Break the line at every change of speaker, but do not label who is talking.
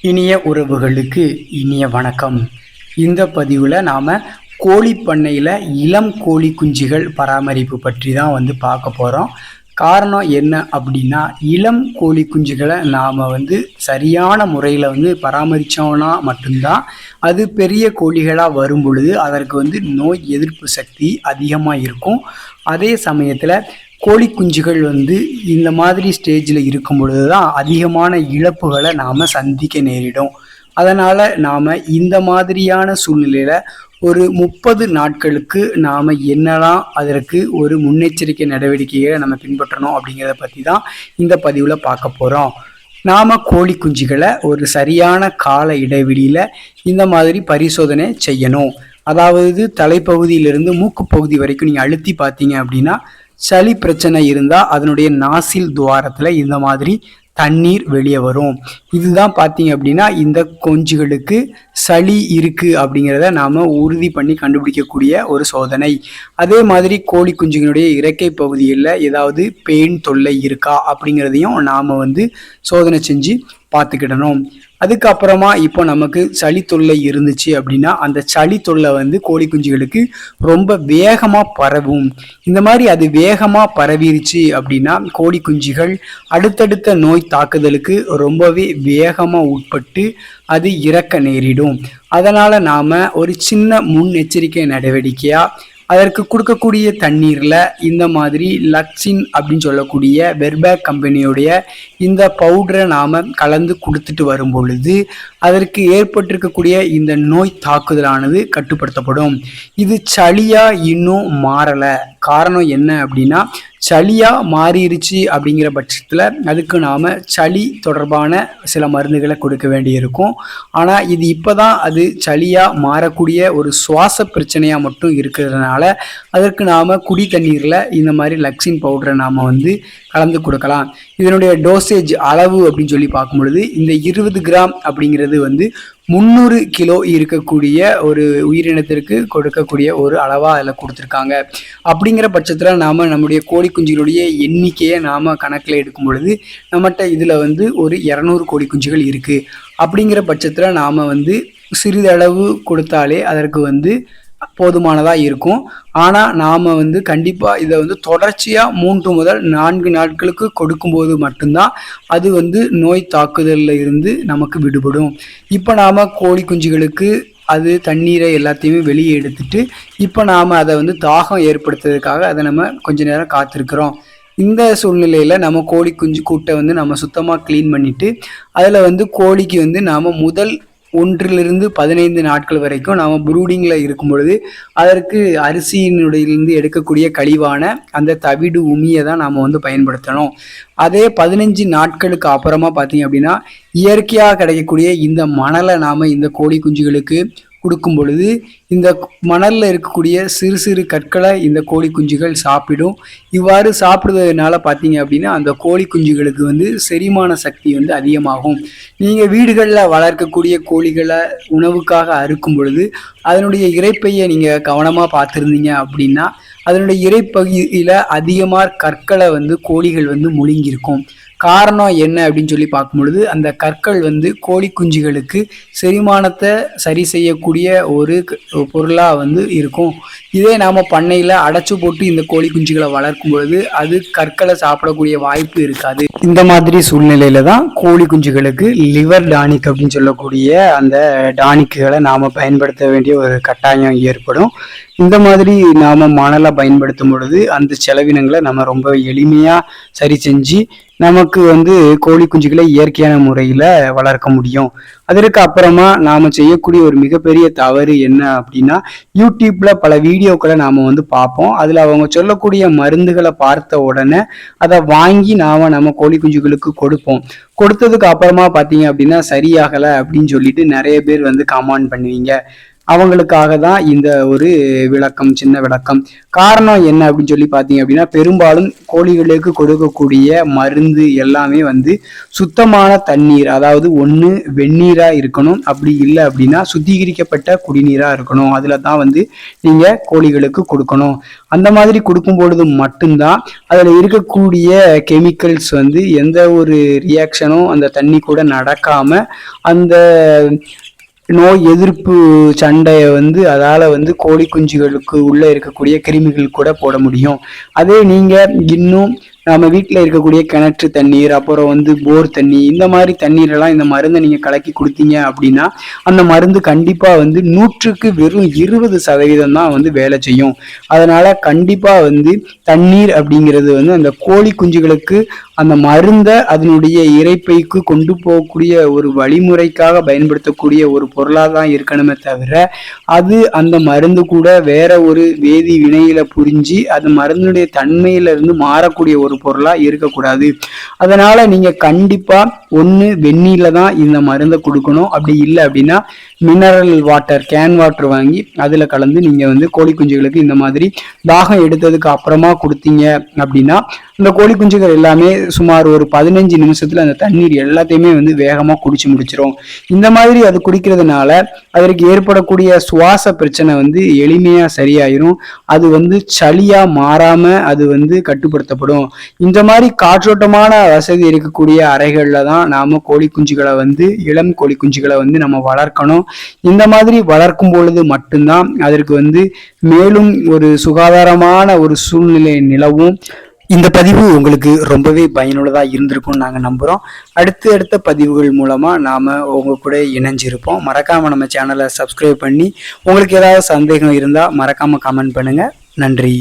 இனிய உறவுகளுக்கு இனிய வணக்கம். இந்த பதிவில் நாம் கோழி பண்ணையில் இளம் கோழி குஞ்சுகள் பராமரிப்பு பற்றி தான் வந்து பார்க்க போகிறோம் காரணம் என்ன அப்படின்னா இளம் கோழி குஞ்சுகளை நாம் வந்து சரியான முறையில் வந்து பராமரித்தோம்னா மட்டும்தான் அது பெரிய கோழிகளாக வரும் பொழுது அதற்கு வந்து நோய் எதிர்ப்பு சக்தி அதிகமாக இருக்கும். அதே சமயத்தில் கோழி குஞ்சுகள் வந்து இந்த மாதிரி ஸ்டேஜில் இருக்கும் பொழுது தான் அதிகமான இழப்புகளை நாம் சந்திக்க நேரிடும். அதனால் நாம் இந்த மாதிரியான சூழ்நிலையில் ஒரு முப்பது நாட்களுக்கு நாம் என்னெல்லாம் அதற்கு ஒரு முன்னெச்சரிக்கை நடவடிக்கைகளை நம்ம பின்பற்றணும் அப்படிங்கிறத பற்றி தான் இந்த பதிவில் பார்க்க போகிறோம் நாம் கோழி குஞ்சுகளை ஒரு சரியான கால இடைவெளியில் இந்த மாதிரி பரிசோதனை செய்யணும். அதாவது தலைப்பகுதியிலிருந்து மூக்கு பகுதி வரைக்கும் நீங்கள் அழுத்தி பார்த்தீங்க அப்படின்னா சளி பிரச்சனை இருந்தால் அதனுடைய நாசில் துவாரத்தில் இந்த மாதிரி தண்ணீர் வெளியே வரும். இதுதான் பார்த்தீங்க அப்படின்னா இந்த கொஞ்சுகளுக்கு சளி இருக்குது அப்படிங்கிறத நாம் உறுதி பண்ணி கண்டுபிடிக்கக்கூடிய ஒரு சோதனை. அதே மாதிரி கோழி குஞ்சுகளுடைய இறக்கை பகுதியில் ஏதாவது பெயின் தொல்லை இருக்கா அப்படிங்கிறதையும் நாம் வந்து சோதனை செஞ்சு பார்த்துக்கிடணும். அதுக்கப்புறமா இப்போ நமக்கு சளி தொல்லை இருந்துச்சு அப்படின்னா அந்த சளி தொல்லை வந்து கோழி குஞ்சுகளுக்கு ரொம்ப வேகமாக பரவும். இந்த மாதிரி அது வேகமாக பரவிருச்சு அப்படின்னா கோழி குஞ்சுகள் அடுத்தடுத்த நோய் தாக்குதலுக்கு ரொம்பவே வேகமாக உட்பட்டு அது இறக்க நேரிடும். அதனால் நாம் ஒரு சின்ன முன்னெச்சரிக்கை நடவடிக்கையாக அதற்கு கொடுக்கக்கூடிய தண்ணீரில் இந்த மாதிரி லக்ஸின் அப்படின்னு சொல்லக்கூடிய வெர்பேக் கம்பெனியுடைய இந்த பவுடரை நாம் கலந்து கொடுத்துட்டு வரும் பொழுது அதற்கு ஏற்பட்டிருக்கக்கூடிய இந்த நோய் தாக்குதலானது கட்டுப்படுத்தப்படும். இது சளியாக இன்னும் மாறலை. காரணம் என்ன அப்படின்னா சளியாக மாறிடுச்சு அப்படிங்கிற பட்சத்தில் அதுக்கு நாம் சளி தொடர்பான சில மருந்துகளை கொடுக்க வேண்டியிருக்கும். ஆனால் இது இப்போ தான் அது சளியாக மாறக்கூடிய ஒரு சுவாச பிரச்சனையாக மட்டும் இருக்கிறதுனால அதற்கு நாம் குடி தண்ணீரில் இந்த மாதிரி லக்ஸின் பவுடரை நாம் வந்து கலந்து கொடுக்கலாம். இதனுடைய டோசேஜ் அளவு அப்படின்னு சொல்லி பார்க்கும் பொழுது இந்த இருபது கிராம் அப்படிங்கிறது வந்து முந்நூறு கிலோ இருக்கக்கூடிய ஒரு உயிரினத்திற்கு கொடுக்கக்கூடிய ஒரு அளவாக அதில் கொடுத்துருக்காங்க. அப்படிங்கிற பட்சத்தில் நாம் நம்முடைய கோழி குஞ்சுகளுடைய எண்ணிக்கையை நாம் கணக்கில் எடுக்கும் பொழுது நம்மகிட்ட இதில் வந்து ஒரு இரநூறு கோழி குஞ்சுகள் இருக்குது அப்படிங்கிற பட்சத்தில் நாம் வந்து சிறிதளவு கொடுத்தாலே அதற்கு வந்து போதுமானதாக இருக்கும். ஆனால் நாம் வந்து கண்டிப்பாக இதை வந்து தொடர்ச்சியாக மூன்று முதல் நான்கு நாட்களுக்கு கொடுக்கும்போது மட்டும்தான் அது வந்து நோய் தாக்குதலில் இருந்து நமக்கு விடுபடும். இப்போ நாம் கோழி குஞ்சுகளுக்கு அது தண்ணீரை எல்லாத்தையுமே வெளியே எடுத்துட்டு இப்போ நாம் அதை வந்து தாகம் ஏற்படுத்துறதுக்காக அதை நம்ம கொஞ்ச நேரம் காத்திருக்கிறோம். இந்த சூழ்நிலையில் நம்ம கோழி குஞ்சு கூட்டை வந்து நம்ம சுத்தமாக க்ளீன் பண்ணிவிட்டு அதில் வந்து கோழிக்கு வந்து நாம் முதல் ஒன்றிலிருந்து பதினைந்து நாட்கள் வரைக்கும் நாம் ப்ரூடிங்கில் இருக்கும் பொழுது அதற்கு அரிசியினுடையிலிருந்து எடுக்கக்கூடிய கழிவான அந்த தவிடு உமியை தான் நாம் வந்து பயன்படுத்தணும். அதே பதினஞ்சு நாட்களுக்கு அப்புறமா பார்த்தீங்க அப்படின்னா இயற்கையாக கிடைக்கக்கூடிய இந்த மணலை நாம் இந்த கோழி குஞ்சுகளுக்கு கொடுக்கும் பொழுது இந்த மணலில் இருக்கக்கூடிய சிறு சிறு கற்களை இந்த கோழி குஞ்சுகள் சாப்பிடும். இவ்வாறு சாப்பிடுவதனால பார்த்தீங்க அப்படின்னா அந்த கோழி குஞ்சுகளுக்கு வந்து செரிமான சக்தி வந்து அதிகமாகும். நீங்கள் வீடுகளில் வளர்க்கக்கூடிய கோழிகளை உணவுக்காக அறுக்கும் பொழுது அதனுடைய இறைப்பையை நீங்கள் கவனமாக பார்த்துருந்தீங்க அப்படின்னா அதனுடைய இறைப்பகுதியில் அதிகமாக கற்களை வந்து கோழிகள் வந்து முழுங்கியிருக்கும். காரணம் என்ன அப்படின்னு சொல்லி பார்க்கும் பொழுது அந்த கற்கள் வந்து கோழி குஞ்சுகளுக்கு செரிமானத்தை சரி செய்யக்கூடிய ஒரு பொருளாக வந்து இருக்கும். இதே நாம் பண்ணையில் அடைச்சு போட்டு இந்த கோழி குஞ்சுகளை வளர்க்கும் பொழுது அது கற்களை சாப்பிடக்கூடிய வாய்ப்பு இருக்காது. இந்த மாதிரி சூழ்நிலையில தான் கோழி குஞ்சுகளுக்கு லிவர் டானிக் அப்படின்னு சொல்லக்கூடிய அந்த டானிக்குகளை நாம் பயன்படுத்த வேண்டிய ஒரு கட்டாயம் ஏற்படும். இந்த மாதிரி நாம் மணலை பயன்படுத்தும் பொழுது அந்த செலவினங்களை நம்ம ரொம்ப எளிமையாக சரி செஞ்சு நமக்கு வந்து கோழி குஞ்சுகளை இயற்கையான முறையில் வளர்க்க முடியும். அதற்கு அப்புறமா நாம் செய்யக்கூடிய ஒரு மிகப்பெரிய தவறு என்ன அப்படின்னா யூடியூப்பில் பல வீடியோக்களை நாம் வந்து பார்ப்போம். அதில் அவங்க சொல்லக்கூடிய மருந்துகளை பார்த்த உடனே அதை வாங்கி நாம் நம்ம கோழி குஞ்சுகளுக்கு கொடுப்போம். கொடுத்ததுக்கு அப்புறமா பார்த்தீங்க அப்படின்னா சரியாகலை அப்படின்னு சொல்லிட்டு நிறைய பேர் வந்து கமாண்ட் பண்ணுவீங்க. அவங்களுக்காக தான் இந்த ஒரு விளக்கம் சின்ன விளக்கம். காரணம் என்ன அப்படின்னு சொல்லி பார்த்தீங்க அப்படின்னா பெரும்பாலும் கோழிகளுக்கு கொடுக்கக்கூடிய மருந்து எல்லாமே வந்து சுத்தமான தண்ணீர் அதாவது ஒன்று வெந்நீராக இருக்கணும். அப்படி இல்லை அப்படின்னா சுத்திகரிக்கப்பட்ட குடிநீராக இருக்கணும். அதில் தான் வந்து நீங்கள் கோழிகளுக்கு கொடுக்கணும். அந்த மாதிரி கொடுக்கும் பொழுது மட்டும்தான் அதில் இருக்கக்கூடிய கெமிக்கல்ஸ் வந்து எந்த ஒரு ரியாக்ஷனும் அந்த தண்ணி கூட நடக்காமல் அந்த நோய் எதிர்ப்பு சண்டையை வந்து அதால் வந்து கோழி குஞ்சுகளுக்கு உள்ளே இருக்கக்கூடிய கிருமிகள் கூட போட முடியும். அதே நீங்கள் இன்னும் நம்ம வீட்டில் இருக்கக்கூடிய கிணற்று தண்ணீர் அப்புறம் வந்து போர் தண்ணி இந்த மாதிரி தண்ணீரெல்லாம் இந்த மருந்தை நீங்கள் கலக்கி கொடுத்தீங்க அப்படின்னா அந்த மருந்து கண்டிப்பாக வந்து நூற்றுக்கு வெறும் இருபது சதவீதம் தான் வந்து வேலை செய்யும். அதனால் கண்டிப்பாக வந்து தண்ணீர் அப்படிங்கிறது வந்து அந்த கோழி குஞ்சுகளுக்கு அந்த மருந்தை அதனுடைய இறைப்பைக்கு கொண்டு போகக்கூடிய ஒரு வழிமுறைக்காக பயன்படுத்தக்கூடிய ஒரு பொருளாக தான் இருக்கணுமே தவிர அது அந்த மருந்து கூட வேற ஒரு வேதி வினையில புரிஞ்சு அது மருந்துடைய தன்மையிலிருந்து மாறக்கூடிய ஒரு பொருளா இருக்கக்கூடாது. அதனால நீங்க கண்டிப்பா ஒன்று வெந்நீரில் தான் இந்த மருந்தை கொடுக்கணும். அப்படி இல்லை அப்படின்னா மினரல் வாட்டர் கேன் வாட்டர் வாங்கி அதில் கலந்து நீங்கள் வந்து கோழி குஞ்சுகளுக்கு இந்த மாதிரி தாகம் எடுத்ததுக்கு அப்புறமா கொடுத்தீங்க அப்படின்னா இந்த கோழி குஞ்சுகள் எல்லாமே சுமார் ஒரு பதினஞ்சு நிமிஷத்தில் அந்த தண்ணீர் எல்லாத்தையுமே வந்து வேகமாக குடிச்சு முடிச்சிடும் இந்த மாதிரி அது குடிக்கிறதுனால அதற்கு ஏற்படக்கூடிய சுவாச பிரச்சனை வந்து எளிமையாக சரியாயிரும். அது வந்து சளியாக மாறாமல் அது வந்து கட்டுப்படுத்தப்படும். இந்த மாதிரி காற்றோட்டமான வசதி இருக்கக்கூடிய அறைகளில் தான் நாம கோழி குஞ்சுகளை வந்து இளம் கோழி குஞ்சுகளை வந்து நம்ம வளர்க்கணும். இந்த மாதிரி வளர்க்கும் பொழுது மட்டும்தான் அதற்கு வந்து மேலும் ஒரு சுகாதாரமான ஒரு சூழ்நிலை நிலவும். இந்த பதிவு உங்களுக்கு ரொம்பவே பயனுள்ளதாக இருந்திருக்கும்னு நாங்கள் நம்புகிறோம் அடுத்து அடுத்த பதிவுகள் மூலமாக நாம் உங்கள் கூட இணைஞ்சிருப்போம். மறக்காமல் நம்ம சேனலை சப்ஸ்கிரைப் பண்ணி உங்களுக்கு ஏதாவது சந்தேகம் இருந்தால் மறக்காமல் கமெண்ட் பண்ணுங்கள் நன்றி.